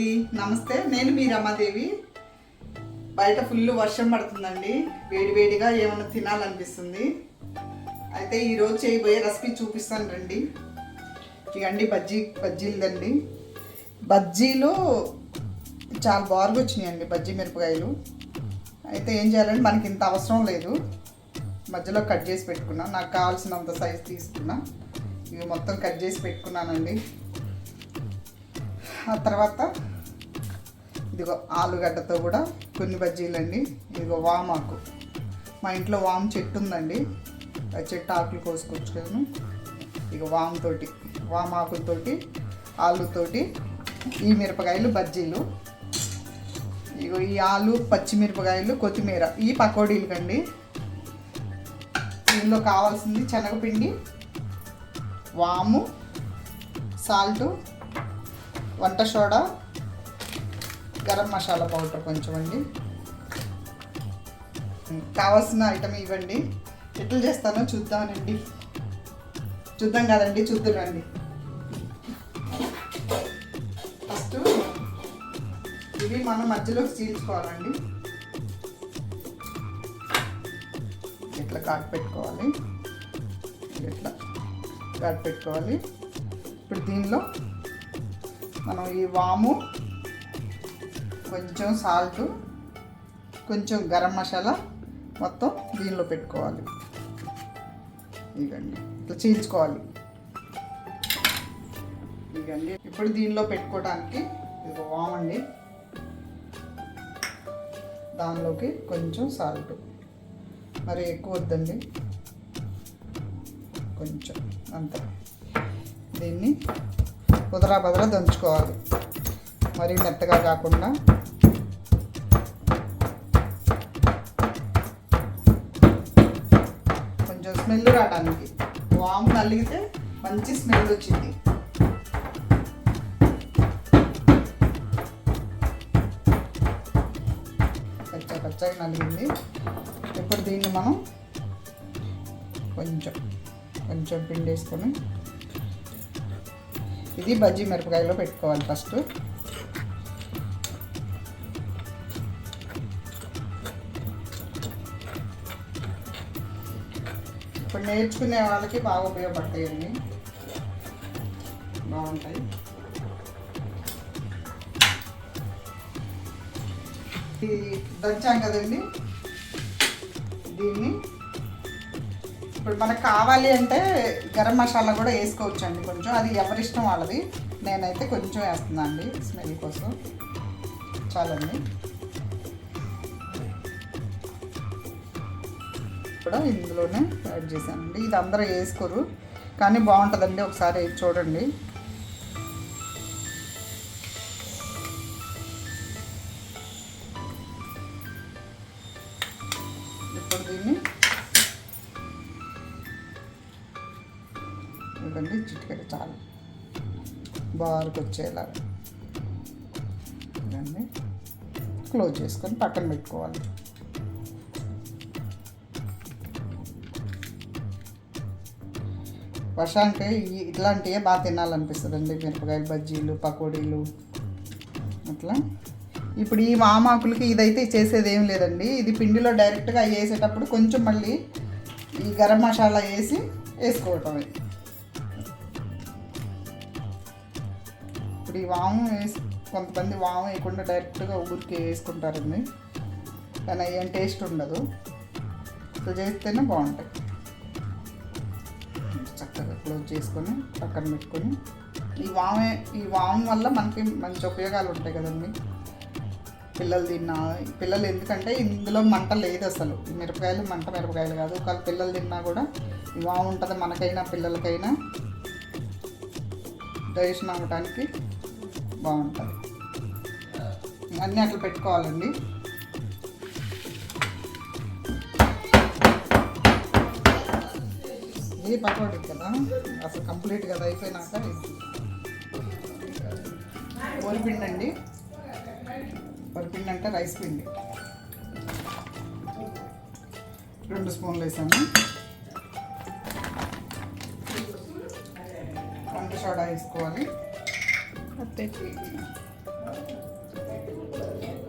నమస్తే నేను మీ రమాదేవి. బయట ఫుల్ వర్షం పడుతుందండి. వేడివేడిగా ఏమైనా తినాలనిపిస్తుంది. అయితే ఈరోజు చేయబోయే రెసిపీ చూపిస్తాను రండి. ఇవండి బజ్జీ బజ్జీలదండి. బజ్జీలు చాలా బాగా వచ్చినాయండి బజ్జీ మిరపకాయలు. అయితే ఏం చేయాలంటే మనకి ఇంత అవసరం లేదు. మధ్యలో కట్ చేసి పెట్టుకున్నా. నాకు కావాల్సినంత సైజ్ తీసుకున్నా. ఇవి మొత్తం కట్ చేసి పెట్టుకున్నానండి. ఆ తర్వాత ఇదిగో ఆలుగడ్డతో కూడా కొన్ని బజ్జీలండి. ఇదిగో వామాకు. మా ఇంట్లో వామ్ చెట్టు ఉందండి ఆ చెట్టు ఆకులు కోసుకొచ్చుకోను ఇక వాముతోటి వామాకులతోటి ఆలుతోటి ఈ మిరపకాయలు బజ్జీలు. ఇగో ఈ ఆలు పచ్చిమిరపకాయలు కొత్తిమీర ఈ పకోడీలు కండి దీనిలో కావాల్సింది శనగపిండి వాము సాల్టు వంట సోడా గరం మసాలా పౌడర్ కొంచెం అండి. కావాల్సిన ఐటమ్ ఇవ్వండి. ఎట్లా చేస్తానో చూద్దామండి. చూద్దాం కదండి చూద్దురండి ఫస్ట్ ఇవి మనం మధ్యలోకి చీల్చుకోవాలండి. ఇట్లా కాటు పెట్టుకోవాలి? ఇట్లా కాటు పెట్టుకోవాలి? ఇప్పుడు దీనిలో మనం ఈ వాము కొంచెం సాల్ట్ కొంచెం గరం మసాలా మొత్తం దీనిలో పెట్టుకోవాలి. ఇదండి ఇట్లా చీల్చుకోవాలి. ఇదండి ఇప్పుడు దీనిలో పెట్టుకోవడానికి ఇది వామండి దానిలోకి కొంచెం సాల్ట్. మరి ఎక్కువ వద్దండి. కొంచెం అంతే. దీన్ని కుదరా బదరా దంచుకోవాలి. మరీ మెత్తగా కాకుండా స్మెల్ రావడానికి. వాము నలిగితే మంచి స్మెల్ వచ్చింది. కచ్చా పచ్చగా నలిగింది. ఇప్పుడు దీన్ని మనం కొంచెం కొంచెం పిండి వేసుకొని ఇది బజ్జీ మిరపకాయలో పెట్టుకోవాలి ఫస్ట్. ఇప్పుడు నేర్చుకునే వాళ్ళకి బాగా ఉపయోగపడతాయండి. బాగుంటాయి. ఇది దంచాం కదండి. దీన్ని ఇప్పుడు మనకు కావాలి అంటే గరం మసాలా కూడా వేసుకోవచ్చు అండి కొంచెం. అది ఎవరిష్టం వాళ్ళది. నేనైతే కొంచెం వేస్తున్నాను అండి స్మెల్ కోసం. చాలండి. కూడా ఇందులోనే యాడ్ చేశానండి. ఇది అందరూ వేసుకోరు కానీ బాగుంటుందండి. ఒకసారి చూడండి. ఇప్పుడు దీన్ని ఇవ్వండి చిటికెడు చాలు. బారుకు వచ్చేలా. క్లోజ్ చేసుకొని పక్కన పెట్టుకోవాలి. వర్షానికి ఇట్లాంటివే బాగా తినాలనిపిస్తుందండి మిరపకాయలు బజ్జీలు పకోడీలు. అట్లా. ఇప్పుడు ఈ మామాకులకి ఇదైతే చేసేది ఏం లేదండి. ఇది పిండిలో డైరెక్ట్గా వేసేటప్పుడు కొంచెం మళ్ళీ ఈ గరం మసాలా వేసి వేసుకోవటమే ఇప్పుడు ఈ వాము వేసి కొంతమంది వాము వేయకుండా డైరెక్ట్గా ఊరికి వేసుకుంటారండి. కానీ ఏం టేస్ట్ ఉండదు. సో చేస్తేనే బాగుంటాయి. చక్కగా క్లోజ్ చేసుకొని పక్కన పెట్టుకొని. ఈ వామే ఈ వామ్ వల్ల మనకి మంచి ఉపయోగాలు ఉంటాయి కదండి. పిల్లలు తిన్నా పిల్లలు ఎందుకంటే ఇందులో మంట లేదు అసలు. మిరపకాయలు మంట మిరపకాయలు కాదు. ఒకవేళ పిల్లలు తిన్నా కూడా ఈ వాము ఉంటుంది మనకైనా పిల్లలకైనా. డైజెషన్ అవ్వటానికి బాగుంటుంది. అన్నీ అట్లా పెట్టుకోవాలండి. ఇది పకోడీ కదా? అసలు కంప్లీట్ కదా అయిపోయినాక వరిపిండి అండి వరిపిండి అంటే రైస్ పిండి. రెండు స్పూన్లు వేసాము వంట సోడా వేసుకోవాలి.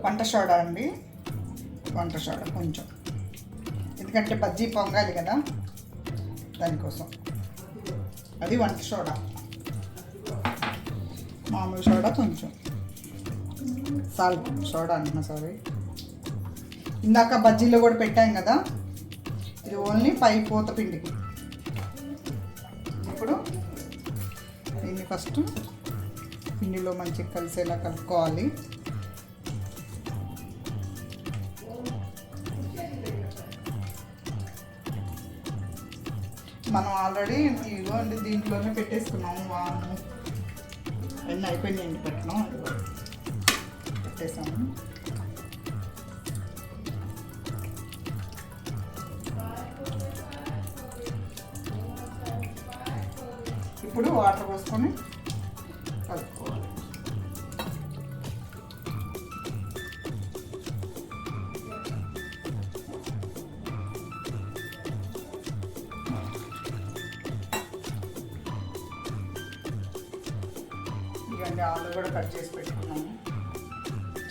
వంట సోడా అండి. వంట సోడా కొంచెం. ఎందుకంటే బజ్జీ పొంగాలి కదా. దానికోసం. అది వంట సోడా. మామూలు సోడా కొంచెం. సాల్ట్ సోడా అంటున్నా సారీ ఇందాక బజ్జీలో కూడా పెట్టాం కదా. ఇది ఓన్లీ పై పూత పిండికి. ఇప్పుడు దీన్ని ఫస్ట్ పిండిలో మంచిగా కలిసేలా కలుపుకోవాలి. మనం ఆల్రెడీ ఇదిగో అండి దీంట్లోనే పెట్టేసుకున్నాము వాము. అన్నీ అయిపోయినాయండి పెట్టడం పెట్టేసాము. ఇప్పుడు వాటర్ పోసుకొని ఇవన్నీ ఆలు కూడా కట్ చేసి పెట్టుకున్నాము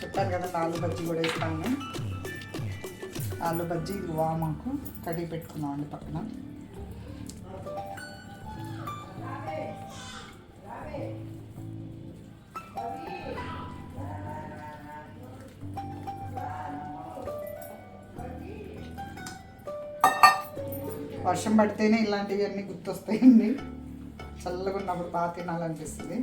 చెప్పాను కదా ఆలు బజ్జీ కూడా వేస్తాము ఆలు బజ్జీ ఇది వామాకు కడిగి పెట్టుకున్నాం అండి పక్కన. వర్షం పడితేనే ఇలాంటివి అన్నీ గుర్తొస్తాయండి. చల్లగా ఉన్నప్పుడు బాగా తినాలనిపిస్తుంది.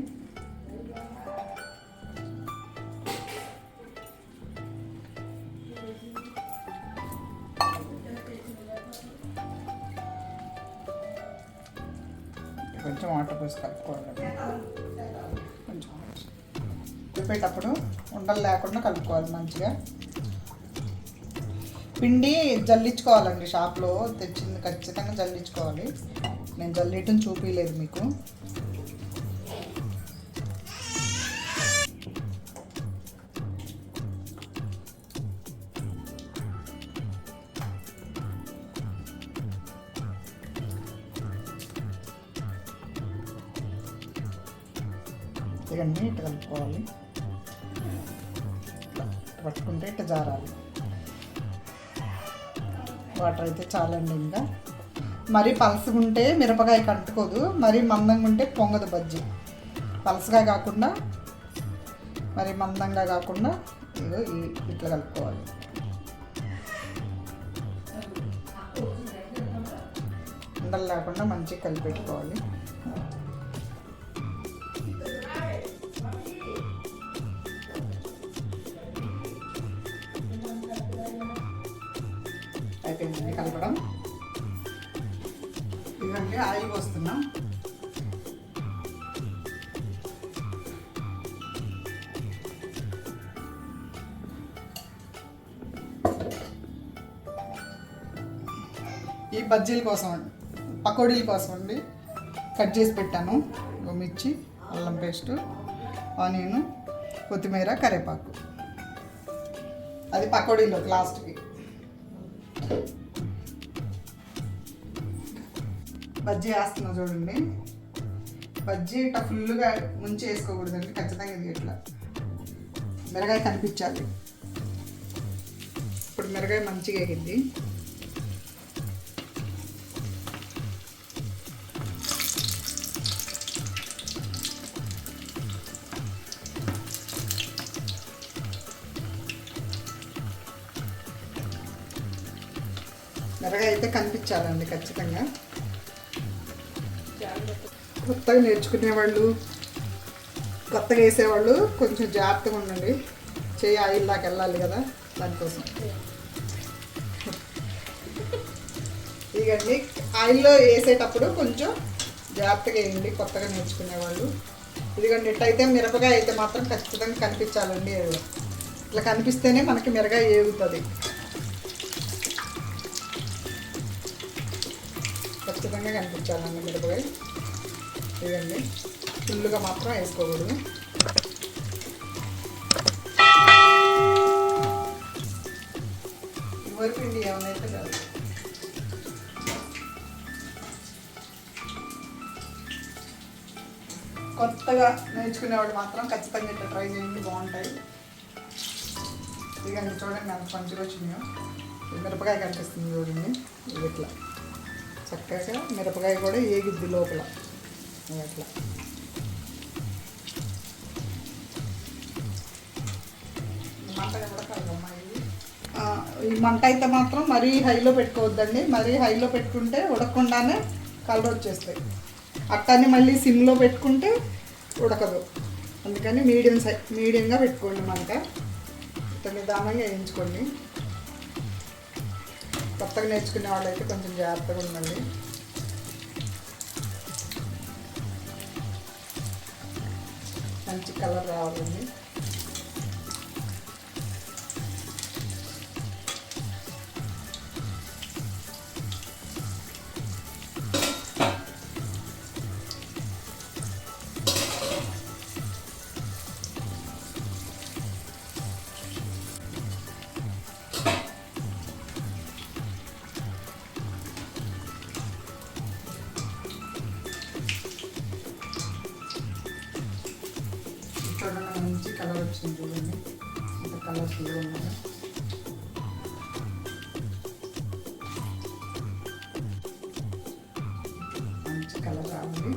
కొంచెం వాటర్ పోసి కలుపుకోవాలి. కొంచెం చెప్పేటప్పుడు ఉండలు లేకుండా కలుపుకోవాలి మంచిగా. పిండి జల్లించుకోవాలండి షాప్లో. తెచ్చింది ఖచ్చితంగా జల్లించుకోవాలి. నేను జల్లియటం చూపించలేదు మీకు. ఇవన్నీ ఇట్లా కలుపుకోవాలి. ఇట్లా పట్టుకుంటే ఇట్లా జారాలి. వాటర్ అయితే చాలండి ఇంకా. మరీ పలసగా ఉంటే మిరపకాయ కట్టుకోదు మరీ మందంగా ఉంటే పొంగదు బజ్జీ. పలసగా కాకుండా మరి మందంగా కాకుండా ఇగో ఇట్లా కలుపుకోవాలి. ఉండలు లేకుండా మంచిగా కలిపెట్టుకోవాలి. అయిపోయిందండి కలపడం. ఇదంటే ఆయిల్ పోస్తున్నాం. ఈ బజ్జీల కోసం పకోడీల కోసం అండి కట్ చేసి పెట్టాను. మిర్చి అల్లం పేస్ట్ ఆనియన్ కొత్తిమీర కరివేపాకు. అది పకోడీలో లాస్ట్. బజ్జీ వేస్తున్నా చూడండి. బజ్జీ ఇట్లా ఫుల్గా ముంచి వేసుకోకూడదండి ఖచ్చితంగా ఇది ఇట్లా మిరగాయ కనిపించాలి. ఇప్పుడు మిరగాయ మంచిగా ఎగింది మిరగాయ అయితే కనిపించాలండి ఖచ్చితంగా. కొత్తగా నేర్చుకునేవాళ్ళు కొత్తగా వేసేవాళ్ళు కొంచెం జాగ్రత్తగా ఉండండి. చేయి ఆయిల్ దాకా వెళ్ళాలి కదా దానికోసం. ఇదండి ఆయిల్లో వేసేటప్పుడు కొంచెం జాగ్రత్తగా వేయండి కొత్తగా నేర్చుకునేవాళ్ళు. ఇదిగోండి ఇట్టయితే మిరపకాయ అయితే మాత్రం ఖచ్చితంగా కనిపించాలండి. ఇట్లా కనిపిస్తేనే మనకి మిరగాయ ఏగుతుంది. ఖచ్చితంగా కనిపించాలండి మిరపకాయ. ఇదండి. ఫుల్గా మాత్రం వేసుకోకూడదు. ఇదివరకు ఏమైతే కాదు. కొత్తగా నేర్చుకునేవాడు మాత్రం ఖచ్చితంగా ఇట్లా ట్రై చేయండి బాగుంటాయి. ఇక చూడండి అంత మంచిగా వచ్చినాయో. మిరపకాయ కనిపిస్తుంది చూడండి. ఇది ఇట్లా. చక్కగా మిరపకాయ కూడా ఏగిద్ది లోపల. అట్లా ఈ మంట మంట అయితే మాత్రం మరీ హైలో పెట్టుకోవద్దండి. మరీ హైలో పెట్టుకుంటే ఉడకకుండానే కలర్ వచ్చేస్తాయి. అట్టని మళ్ళీ సిమ్లో పెట్టుకుంటే ఉడకదు. అందుకని మీడియం సై మీడియంగా పెట్టుకోండి మంట. ఇంత నిదానంగా వేయించుకోండి. కొత్తగా నేర్చుకునే వాళ్ళైతే కొంచెం జాగ్రత్తగా ఉండండి. మంచి కలర్ రావాలండి చూడండి మంచి కలర్ వచ్చింది చూడండి ఇంత కలర్ఫుల్గా ఉన్నది మంచి కలర్ రావాలి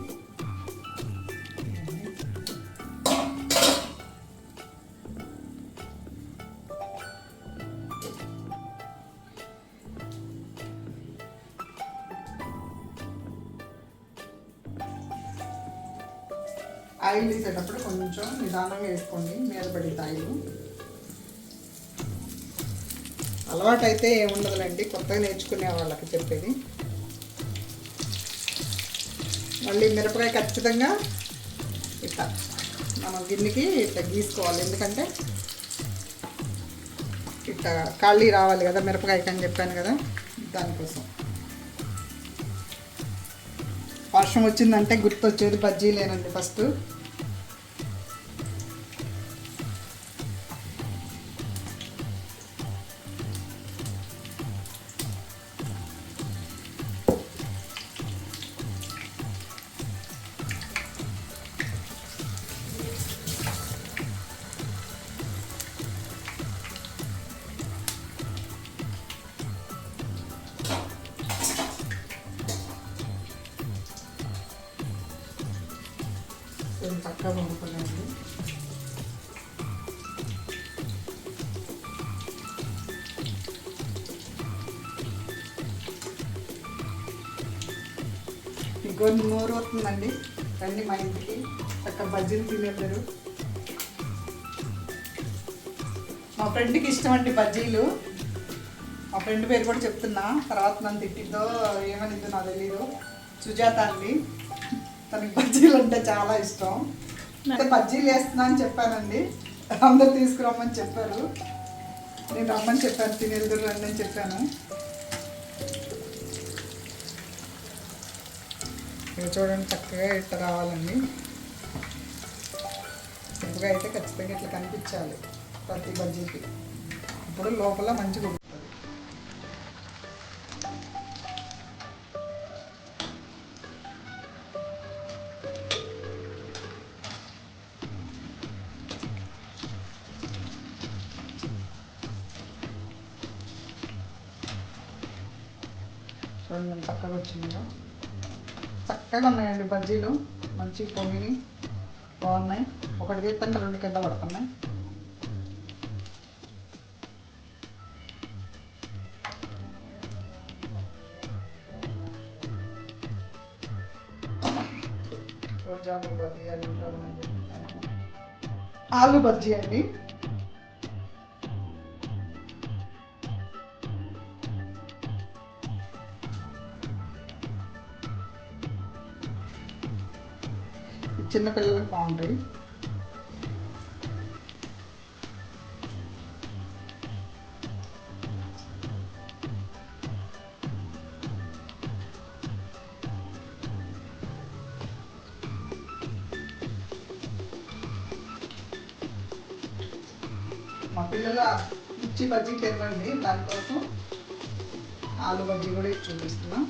ఆయిల్ వేసేటప్పుడు కొంచెం నిదానంగా వేసుకోండి మీద పడింది ఆయిల్ అలవాటు అయితే ఏముండదులేండి కొత్తగా నేర్చుకునే వాళ్ళకి చెప్పేది. మళ్ళీ మిరపకాయ ఖచ్చితంగా ఇట్లా మనం గిన్నెకి ఇట్లా గీసుకోవాలి ఎందుకంటే ఇట్లా ఖాళీ రావాలి కదా మిరపకాయకి అని చెప్పాను కదా దానికోసం. వర్షం వచ్చిందంటే గుర్తొచ్చేది బజ్జీలేనండి ఫస్ట్. రెండు నోరు వస్తుందండి రండి మా ఇంటికి. చక్క బజ్జీలు తినేద్దరు. మా ఫ్రెండ్కి ఇష్టం అండి బజ్జీలు. మా ఫ్రెండ్ పేరు కూడా చెప్తున్నా. తర్వాత నన్ను తిట్టిద్దో ఏమనిద్దో నాకు తెలీదు. సుజాత అండి. తనకి బజ్జీలు అంటే చాలా ఇష్టం. అంటే బజ్జీలు వేస్తున్నా అని చెప్పానండి. అందరు తీసుకురమ్మని చెప్పారు. నేను రమ్మని చెప్పాను తినేదురు రండి అని చెప్పాను. ఇవి చూడండి చక్కగా ఇట్లా రావాలండి. సింపుగా అయితే ఖచ్చితంగా ఇట్లా కనిపించాలి ప్రతి బజ్జీకి. ఇప్పుడు లోపల మంచిగా ఉంటుంది చూడండి చక్కగా వచ్చిందా. చక్కగా ఉన్నాయండి బజ్జీలు. మంచి పొంగిని. బాగున్నాయి. ఒకటి తీస్తుంటే రెండు కింద పడుతున్నాయి. ఆలు బజ్జీ అండి. చిన్నపిల్లలకు బాగుంటాయి. మా పిల్లలు మిర్చి బజ్జీ తినండి దానికోసం ఆలు బజ్జీ కూడా చూపిస్తున్నాం.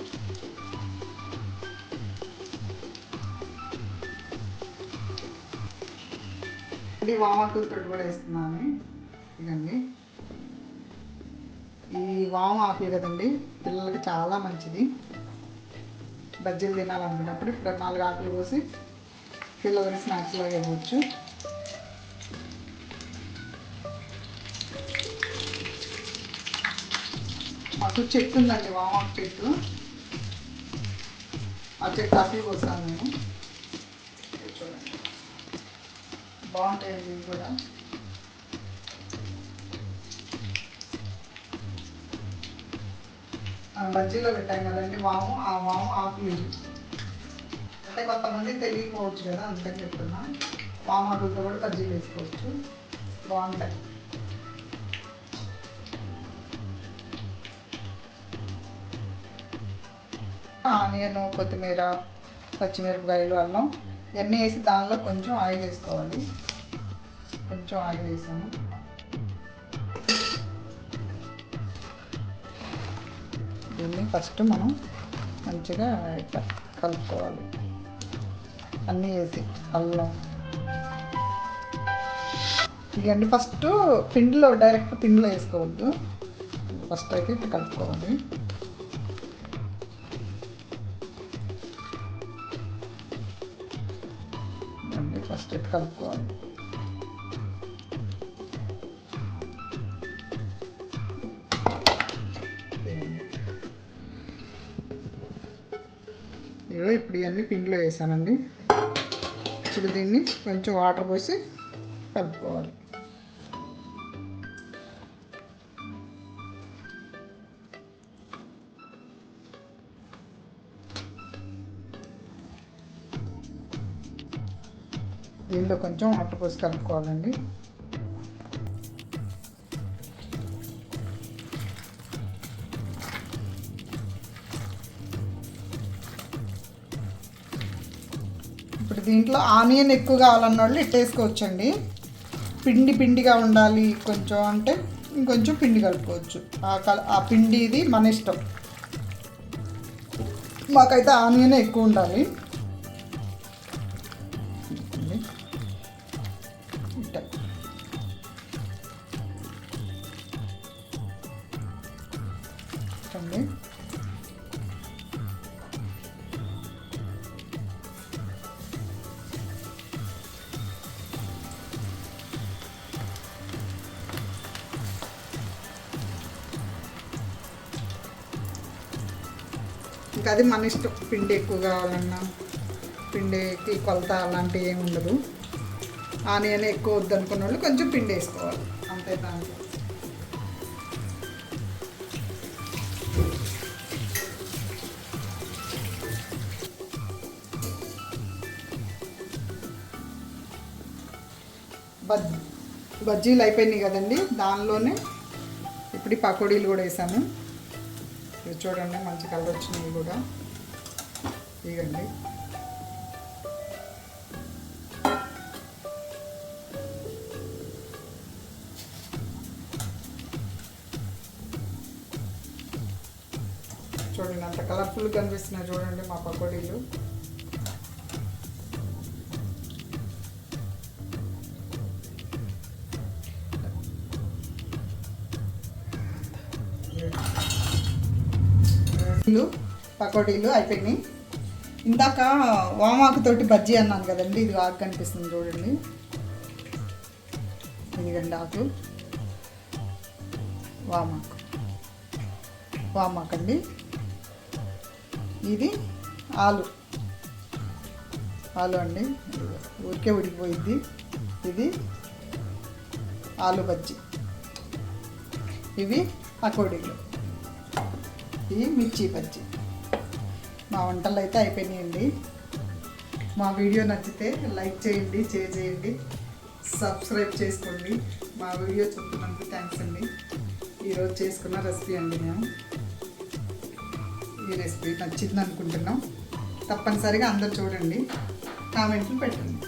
ఇది వామాకులు తోటి కూడా వేస్తున్నాను. ఇదండి ఈ వామ ఆకులు కదండి పిల్లలకి చాలా మంచిది. బజ్జీలు తినాలనుకున్నప్పుడు ఇప్పుడు నాలుగు ఆకులు పోసి పిల్లలకి స్నాక్స్లో ఇవ్వచ్చు. మాకు చెట్టు ఉందండి వామాకు చెట్టు. ఆ చెట్టు ఆకులు కోసాను నేను ఇది చూడండి బాగుంటాయి ఇవి కూడా ఆ బజ్జీలో పెట్టాం కదండి వాము ఆ వాము ఆకులు అంటే కొంతమంది తెలియకపోవచ్చు కదా అందుకని చెప్తున్నా. వాము ఆకులతో కూడా బజ్జీలు వేసుకోవచ్చు బాగుంటాయి ఆనియన్ కొత్తిమీర పచ్చిమిరపకాయలు అల్లం ఇవన్నీ వేసి దానిలో కొంచెం ఆయిల్ వేసుకోవాలి. కొంచెం ఆయిల్ వేసాము. దీన్ని ఫస్ట్ మనం మంచిగా ఇట్లా కలుపుకోవాలి. అన్నీ వేసి అల్లం. ఇవన్నీ ఫస్ట్ పిండిలో డైరెక్ట్ పిండిలో వేసుకోవద్దు. ఫస్ట్ అయితే ఇట్లా కలుపుకోవాలి. అండి ఫస్ట్ ఇట్లా కలుపుకోవాలి. ఇప్పుడు ఇవన్నీ పిండిలో వేసానండి. ఇప్పుడు దీన్ని కొంచెం వాటర్ పోసి కలుపుకోవాలి. దీనిలో కొంచెం వాటర్ పోసి కలుపుకోవాలండి. దీంట్లో ఆనియన్ ఎక్కువ కావాలన్న వాళ్ళు ఇట్టేసుకోవచ్చండి పిండి పిండిగా ఉండాలి కొంచెం అంటే ఇంకొంచెం పిండి కలుపుకోవచ్చు. ఆ కల ఆ పిండి ఇది మన ఇష్టం. మాకైతే ఆనియన్ ఎక్కువ ఉండాలి. అది మన ఇష్టం. పిండి ఎక్కువ కావాలన్నా పిండికి కొలత అలాంటివి ఏమి ఉండదు. ఆనియన్ ఎక్కువ వద్దనుకున్న వాళ్ళు కొంచెం పిండి వేసుకోవాలి. అంతే దాంట్లో బజ్ బజ్జీలు అయిపోయినాయి కదండి. దానిలోనే ఇప్పుడు పకోడీలు కూడా వేసాము ఇది చూడండి మంచి కలర్ వచ్చినాయి కూడా. ఇగండి చూడండి అంత కలర్ఫుల్ కనిపిస్తున్నాయి చూడండి మా పకోడీలు. పకోడీలు పకోడీలు అయిపోయినాయి. ఇందాక వామాకుతోటి బజ్జీ అన్నాను కదండి ఇది ఆకు కనిపిస్తుంది చూడండి. ఇదిగండి ఆకు. వామాకు. వామాకు అండి ఇది ఆలు. ఆలు అండి. ఊరికే ఉడికిపోయింది ఇది ఆలు బజ్జీ. ఇవి పకోడీలు. ఇవి మిర్చి బజ్జీ. మా వంటలు అయితే అయిపోయినాయండి. మా వీడియో నచ్చితే లైక్ చేయండి షేర్ చేయండి సబ్స్క్రైబ్ చేసుకోండి. మా వీడియో చూస్తున్నందుకు థ్యాంక్స్ అండి. ఈరోజు చేసుకున్న రెసిపీ అండి మేము. ఈ రెసిపీ నచ్చింది అనుకుంటున్నాం తప్పనిసరిగా అందరు చూడండి. కామెంట్లు పెట్టండి.